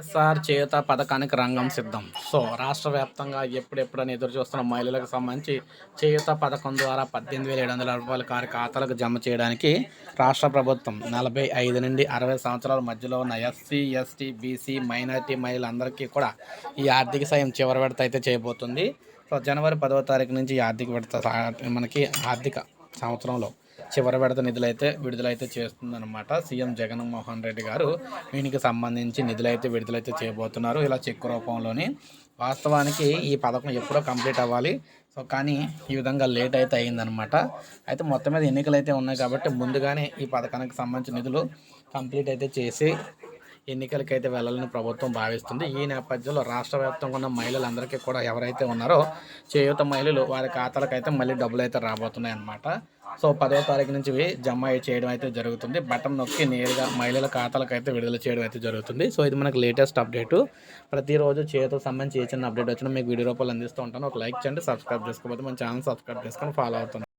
వైఎస్ఆర్ చేయుత పథకానికి రంగం సిద్ధం. సో రాష్ట్ర వ్యాప్తంగా ఎప్పుడెప్పుడని ఎదురు చూస్తున్న మహిళలకు సంబంధించి చేయుత పథకం ద్వారా పద్దెనిమిది వేల ఏడు వందల రూపాయల కారు ఖాతాలకు జమ చేయడానికి రాష్ట్ర ప్రభుత్వం నలభై ఐదు నుండి అరవై సంవత్సరాల మధ్యలో ఉన్న ఎస్సీ ఎస్టీ బీసీ మైనారిటీ మహిళలందరికీ కూడా ఈ ఆర్థిక సాయం చివరి విడత అయితే చేయబోతుంది. సో జనవరి పదవ తారీఖు నుంచి ఈ ఆర్థిక విడత మనకి ఆర్థిక సంవత్సరంలో చివరి విడత నిధులైతే విడుదలైతే చేస్తుందన్నమాట. సీఎం జగన్మోహన్ రెడ్డి గారు దీనికి సంబంధించి నిధులైతే విడుదలైతే చేయబోతున్నారు. ఇలా చెక్కు రూపంలోని వాస్తవానికి ఈ పథకం ఎప్పుడో కంప్లీట్ అవ్వాలి. సో కానీ ఈ విధంగా లేట్ అయితే అయిందనమాట అయితే మొత్తం మీద ఎన్నికలు అయితే ఉన్నాయి కాబట్టి ముందుగానే ఈ పథకానికి సంబంధించిన నిధులు కంప్లీట్ అయితే చేసి ఎన్నికలకైతే వెళ్ళాలని ప్రభుత్వం భావిస్తుంది. ఈ నేపథ్యంలో రాష్ట్ర వ్యాప్తంగా ఉన్న మహిళలందరికీ కూడా ఎవరైతే ఉన్నారో చేయూత మహిళలు వారి ఖాతాలకు అయితే మళ్ళీ డబ్బులు అయితే రాబోతున్నాయి అన్నమాట సో పదవ తారీఖు నుంచి జమ చేయడం అయితే జరుగుతుంది. బటన్ నొక్కి నేరుగా మహిళల ఖాతాలకు అయితే విడుదల చేయడం అయితే జరుగుతుంది. సో ఇది మనకు లేటెస్ట్ అప్డేట్. ప్రతిరోజు చేతితో సంబంధించి ఏ చిన్న అప్డేట్ వచ్చినా మీకు వీడియో రూపాయలు అందిస్తూ ఉంటాను. ఒక లైక్ చేయండి సబ్స్క్రైబ్ చేసుకోకపోతే మన ఛానల్ సబ్స్క్రైబ్ చేసుకొని ఫాలో అవుతుంది